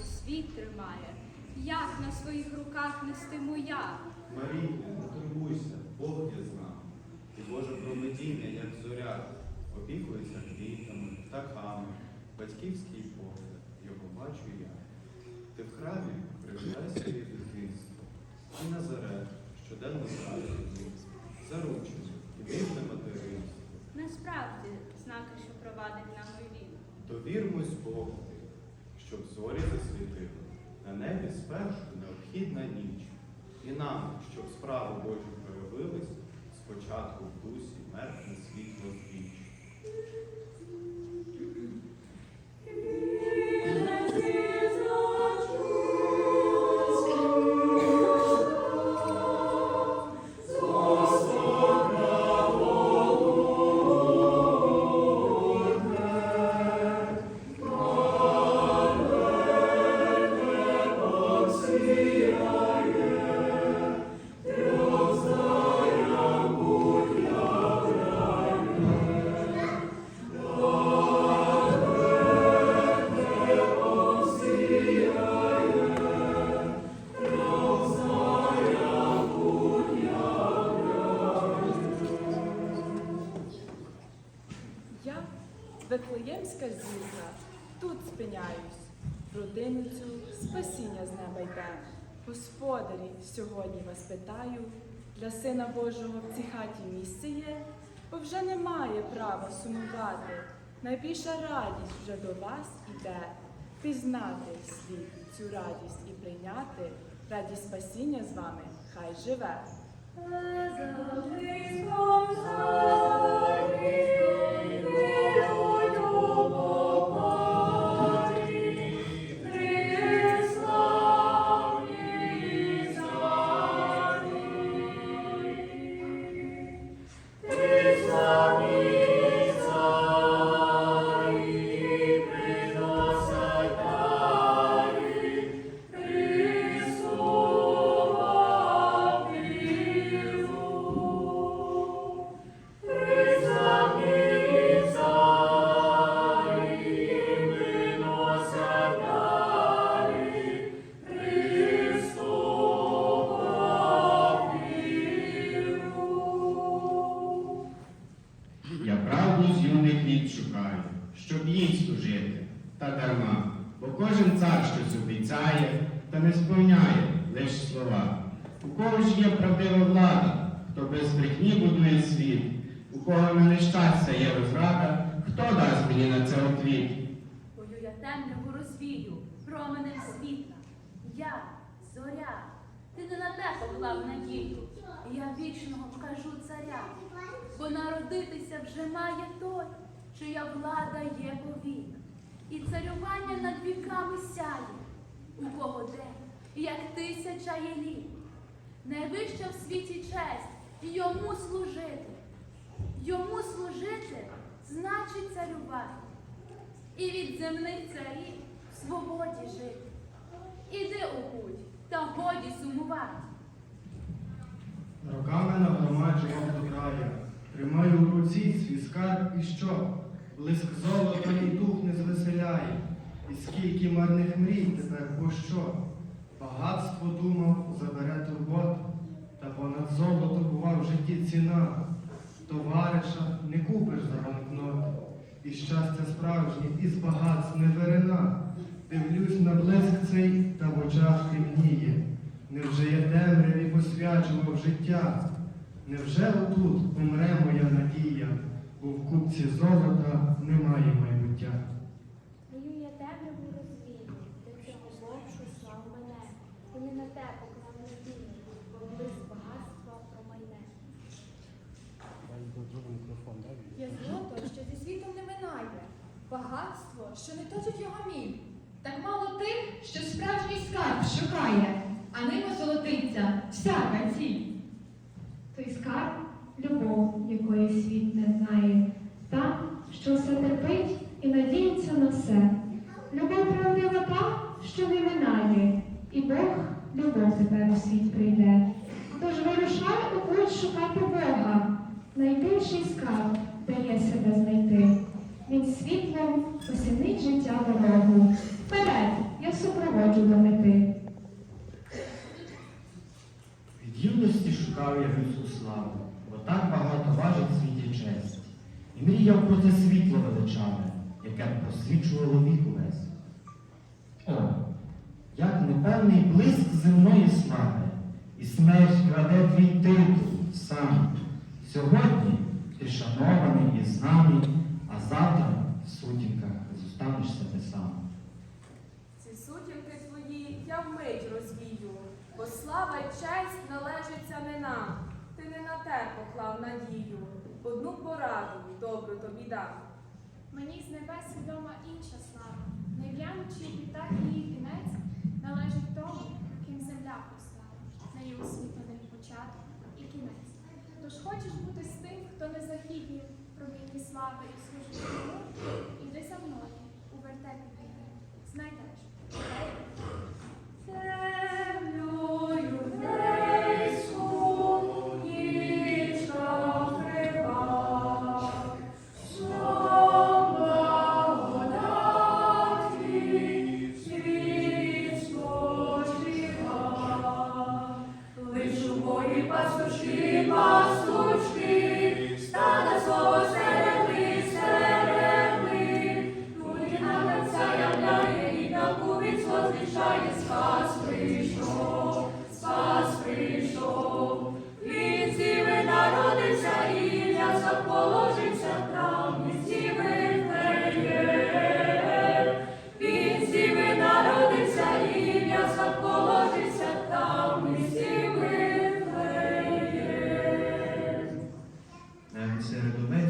весь світ тримає, як на своїх руках нестиму я. Марійко, не турбуйся, Бог є з нами. І Боже провидіння, як зоря, опікується квітами, птахами, батьківський погляд, його бачу я. Ти в храмі привідай своє дитинство, і Назарет, щоденно зрадить, сьогодні вас питаю, для Сина Божого в цій хаті місце є, бо вже немає права сумувати. Найбільша радість вже до вас іде. Пізнати світ цю радість і прийняти радість спасіння з вами хай живе. Щоб їй служити, та дарма, бо кожен цар щось обіцяє, та не сповняє лиш слова. У кого ж є правдива влада, хто без брехні будує світ, у кого на нещастя є розрада, хто дасть мені на це отвіт? Бою я темряву розвію, променем світла. Я, зоря, ти не на те поклав надію. І Я вічного вкажу царя, бо народитися вже має той, чия влада є повік. І царювання над віками сяє, у кого день, як тисяча є літ. Найвища в світі честь йому служити. Йому служити значить царювати і від земних царів в свободі жити. Іди у путь, та годі сумувати. Роками нагромаджував до краю, тримаю в руці свій скарб і що? Блиск золота мій дух не звеселяє, і скільки марних мрій тепер пощо? Багатство думав, забере турбот, та понад золото бува в житті ціна. Товариша не купиш за банкноти, і щастя справжнє із багатств не верена. Дивлюсь на блиск цей та в очах темніє. Невже я темряві посвячував життя? Невже отут помре моя надія, бо в купці золота немає майбуття? Мою я темряву розвію, до цього вовшу слав мене, і не на те поклав надію, бо близь багатства промайне. Є злото, що зі світом не минає, багатство, що не точить його міль. Так мало тих, що справжній скарб шукає, а ними золотиться всяка ціль. Той скарб любов, якої світ не знає, та, що все терпить і на любов тепер у світ прийде. Тож вирушай у путь шукати Бога, найбільший скарб дає себе знайти. Він світлом осінить життя дорогу. Вперед, я супроводжу до мети. Від юності шукав я людську славу, бо так багато важить світі честь. І мріяв про це світло величаве, яке б просвічувало вік увесь. Непевний блиск земної слави, і смерть краде твій титул сам. Сьогодні ти шанований і знаний, а завтра в сутінках зостанешся ти сам. Ці сутінки твої я вмить розвію, бо слава й честь належиться не нам. Ти не на те поклав надію. Одну пораду добру тобі дам. Мені з небес відома інша слава. Не глянучи літак її кінець, належить тому, ким земля постала. На його світ один початок і кінець. Тож хочеш бути з тим, хто не західні промінні слави і служить йому, іди за мною, у вертепі. Знайдеш.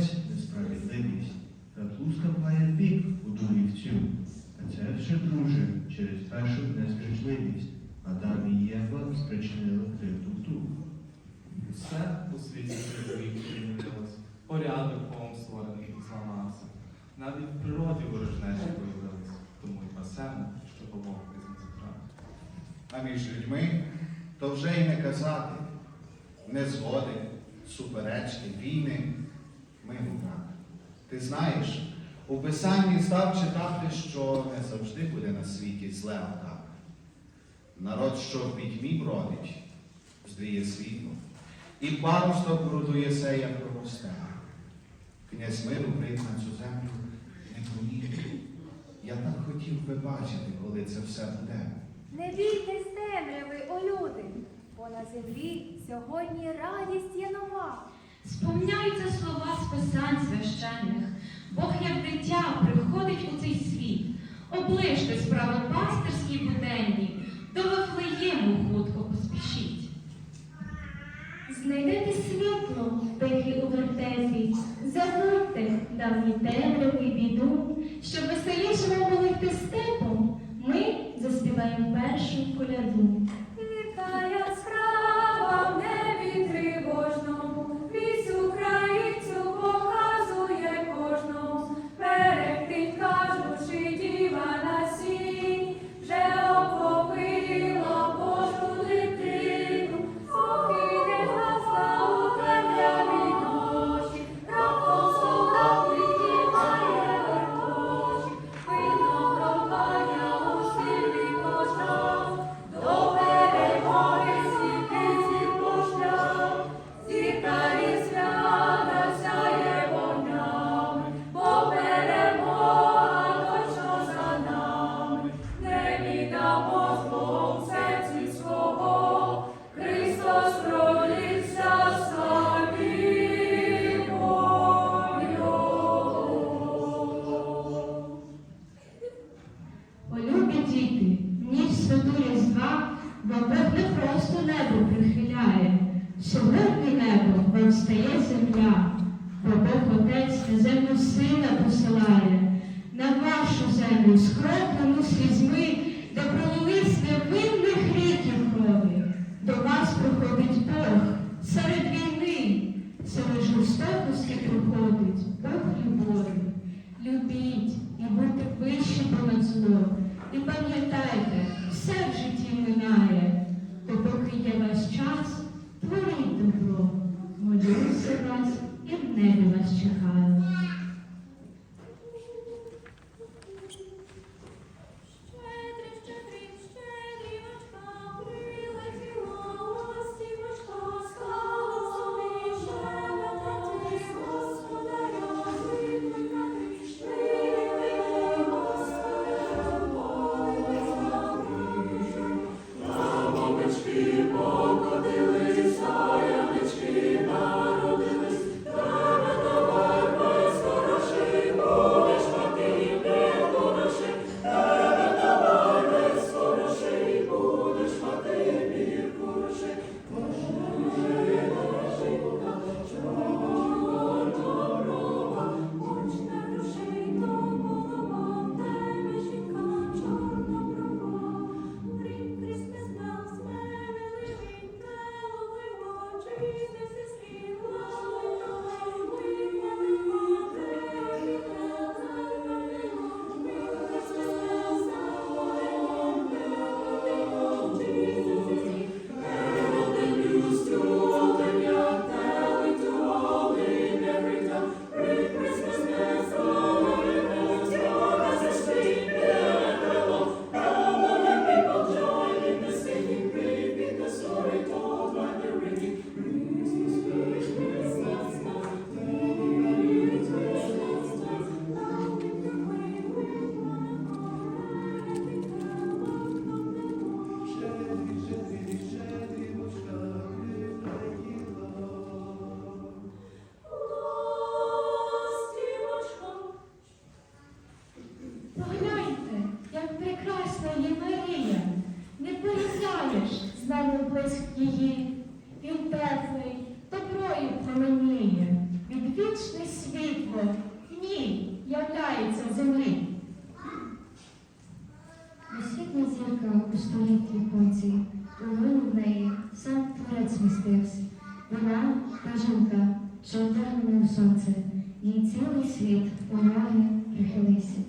Серед несправедливість, та тлуска має бік у дурі вцю. А це все друже через першу неспричливість. Адам і Єва спричинили кривду в ту. Все у світі привів змінилось, порядок повом створений зламався. Навіть в природі ворожнечі появились, тому й пасемо, що Бог не закрав. А між людьми то вже й не казати. Незгоди, суперечки, війни. Брат, ти знаєш, у Писанні став читати, що не завжди буде на світі зле отак. Народ, що в пітьмі бродить, здріє світло, і парусток грудує сея проросте. Князь миру прийде на цю землю не помітив. Я так хотів би бачити, коли це все буде. Не бійтесь темряви, о люди, бо на землі сьогодні радість є нова. Сповняються слова з писань священних. Бог, як дитя, приходить у цей світ. Оближте справи пастирські буденні, до Вифлеєму хутко поспішіть. Знайдете світло, тихий у вертепі, забудьте давні темряви біду, щоб веселіше молити степом, ми заспіваємо першу коляду. сина посилає, на вашу землю скроплену слізьми, де пролились невинних ріків крові. До вас приходить Бог серед війни, серед жорстокості проходить Бог любові. Любіть і будьте вищі понад зло. І пам'ятайте, все в житті минає, то поки є ваш час, творіть добро, молюся вас і в небі вас чекає. Являється землі. Освітня зірка у столі поці, у в неї сам творець містився. Вона та жінка, що вдягнена сонце, їй цілий світ у ноги прихилився.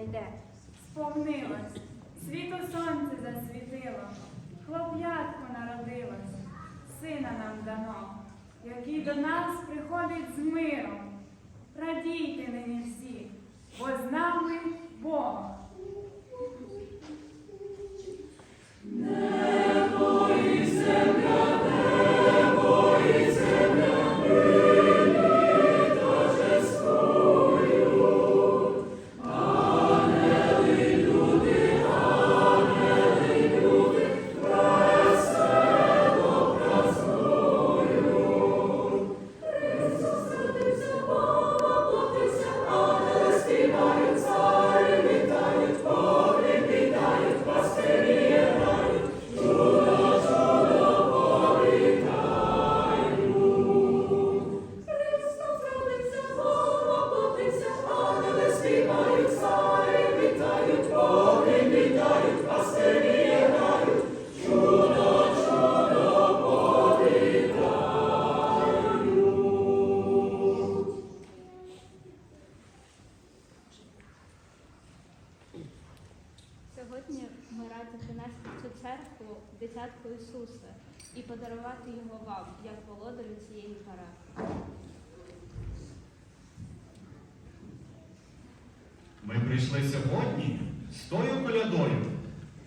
Знайде. Сповнилось, світло сонце засвітило, хлоп'ятко народилось, сина нам дано, який до нас приходить з миром. Радійте нині всі, бо з нами Бог. Сьогодні як володарю цієї парафії. Ми прийшли сьогодні з тою колядою,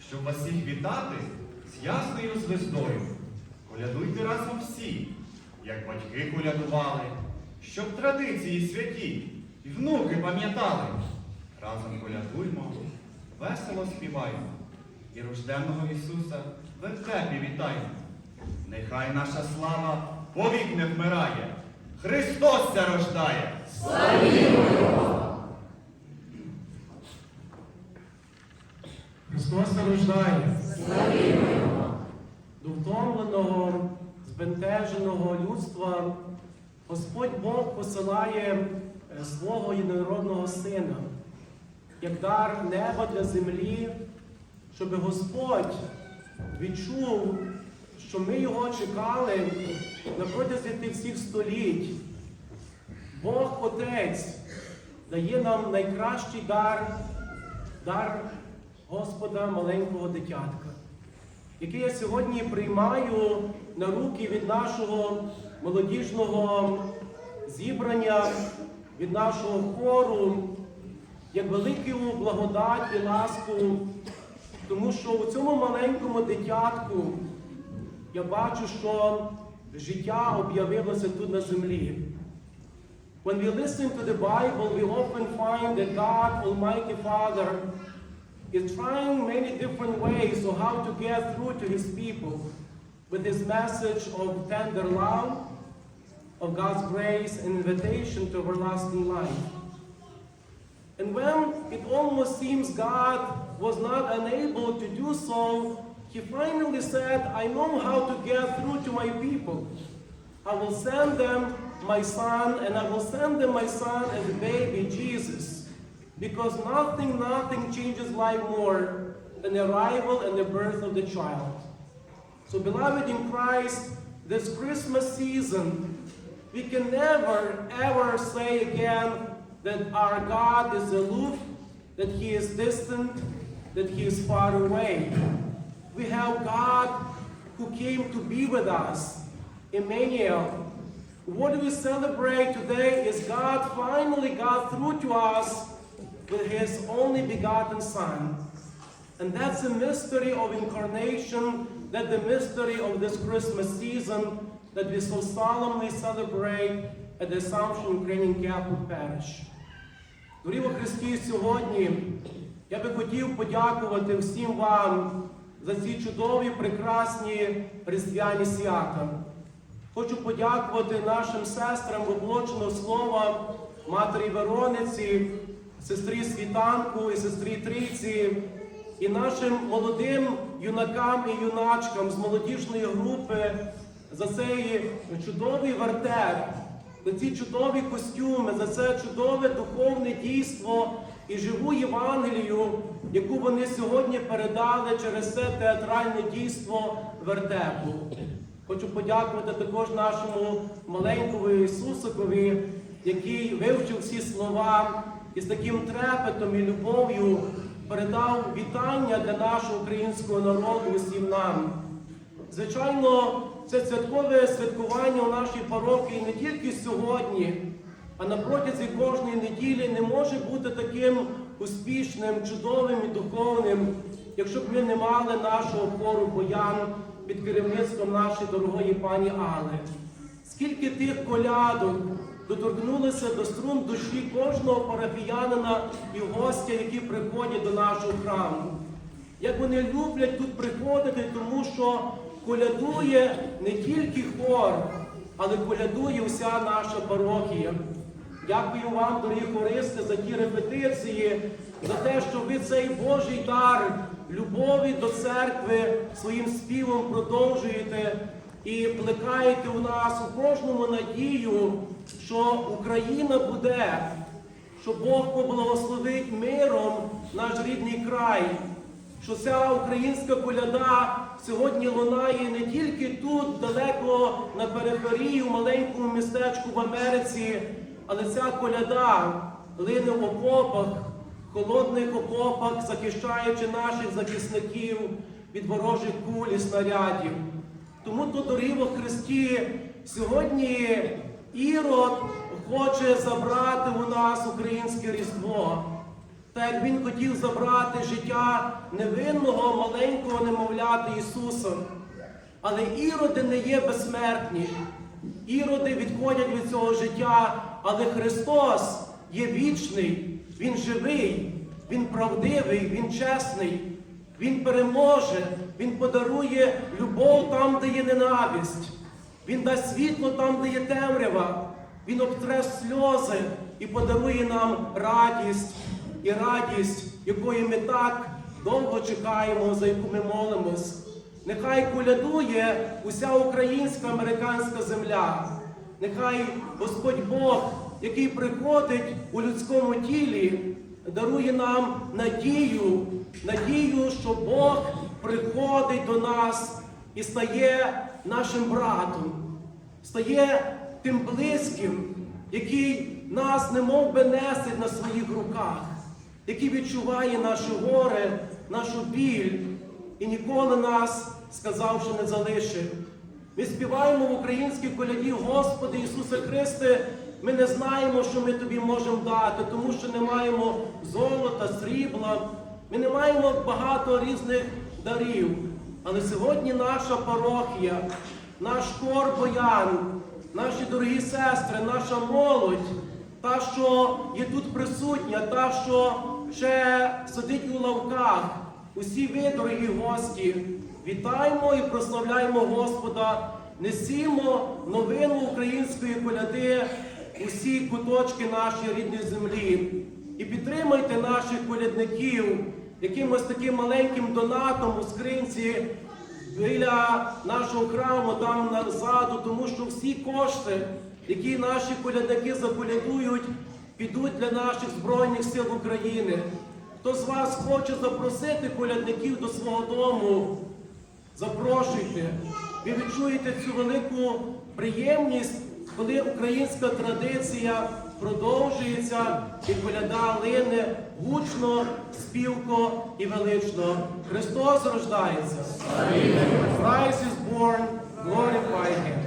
щоб вас всіх вітати з ясною звездою. Колядуйте разом всі, як батьки колядували, щоб традиції святі і внуки пам'ятали. Разом колядуймо, весело співаймо і рожденного Ісуса в вертепі вітаймо. Нехай наша слава повік не вмирає. Христос ся рождає! Христос рождає. До втомленого, збентеженого людства Господь Бог посилає е, свого єдинородного Сина, як дар неба для землі, щоб Господь відчув, що ми його чекали на протязі тих всіх століть. Бог Отець дає нам найкращий дар, дар Господа маленького дитятка, який я сьогодні приймаю на руки від нашого молодіжного зібрання, від нашого хору, як велику благодать і ласку, тому що у цьому маленькому дитятку я бачу, що життя об'явилося тут на землі. When we listen to the Bible, we often find that God, Almighty Father, is trying many different ways of how to get through to his people with his message of tender love, of God's grace and invitation to everlasting life. And when it almost seems God was not unable to do so, he finally said, I know how to get through to my people. I will send them my son, and I will send them my son as a baby, Jesus. Because nothing, nothing changes life more than the arrival and the birth of the child. So, beloved in Christ, this Christmas season, we can never, ever say again that our God is aloof, that He is distant, that He is far away We have God who came to be with us, Emmanuel. What we celebrate today is God finally got through to us with His only begotten Son. And that's the mystery of incarnation, that the mystery of this Christmas season that we so solemnly celebrate at the Assumption Ukrainian Catholic Parish. Дорогі во Христі, сьогодні я би хотів подякувати всім вам за ці чудові, прекрасні різдвяні свята. Хочу подякувати нашим сестрам воплоченого слова, матері Верониці, сестрі Світанку і сестрі Трійці, і нашим молодим юнакам і юначкам з молодіжної групи за цей чудовий вертеп, за ці чудові костюми, за це чудове духовне дійство і живу Євангелію, яку вони сьогодні передали через це театральне дійство вертепу. Хочу подякувати також нашому маленькому Ісусикові, який вивчив всі слова і з таким трепетом і любов'ю передав вітання для нашого українського народу усім нам. Звичайно, це святкове святкування у нашій парокії не тільки сьогодні, а на протязі кожної неділі не може бути таким успішним, чудовим і духовним, якщо б ми не мали нашого хору боян під керівництвом нашої дорогої пані Али. Скільки тих колядок доторкнулися до струн душі кожного парафіянина і гостя, які приходять до нашого храму. Як вони люблять тут приходити, тому що колядує не тільки хор, але колядує вся наша парохія. Дякую вам, дорогі хористи, за ті репетиції, за те, що ви цей Божий дар любові до церкви своїм співом продовжуєте і плекаєте у нас у кожному надію, що Україна буде, що Бог поблагословить миром наш рідний край, що ця українська коляда сьогодні лунає не тільки тут, далеко на периферії, у маленькому містечку в Америці, але ця коляда лине в окопах, холодних окопах, захищаючи наших захисників від ворожих куль і снарядів. Тому то, дорогі во Христі, сьогодні Ірод хоче забрати у нас українське Різдво. Так як він хотів забрати життя невинного маленького немовляти Ісуса. Але іроди не є безсмертні. Іроди відходять від цього життя, але Христос є вічний, Він живий, Він правдивий, Він чесний, Він переможе, Він подарує любов там, де є ненависть. Він дасть світло там, де є темрява. Він обтре сльози і подарує нам радість і радість, якої ми так довго чекаємо, за яку ми молимось. Нехай колядує уся українська американська земля. Нехай Господь Бог, який приходить у людському тілі, дарує нам надію, надію, що Бог приходить до нас і стає нашим братом, стає тим близьким, який нас немов би несить на своїх руках, який відчуває наші горе, нашу біль і ніколи нас, сказавши, не залишив. Ми співаємо в українській коляді, Господи Ісусе Христе, ми не знаємо, що ми тобі можемо дати, тому що не маємо золота, срібла, ми не маємо багато різних дарів. Але сьогодні наша парохія, наш хор боян, наші дорогі сестри, наша молодь та, що є тут присутня, та, що ще сидить у лавках. Усі ви, дорогі гості, вітаємо і прославляємо Господа, несімо новину української коляди у всі куточки нашої рідної землі. І підтримайте наших колядників якимось таким маленьким донатом у скринці біля нашого храму, там назаду, тому що всі кошти, які наші колядники заколядують, підуть для наших Збройних сил України. Хто з вас хоче запросити колядників до свого дому, запрошуйте. Ви відчуєте цю велику приємність, коли українська традиція продовжується і коляда лине гучно, співко і велично. Христос рождається. Christ is born, glorify Him.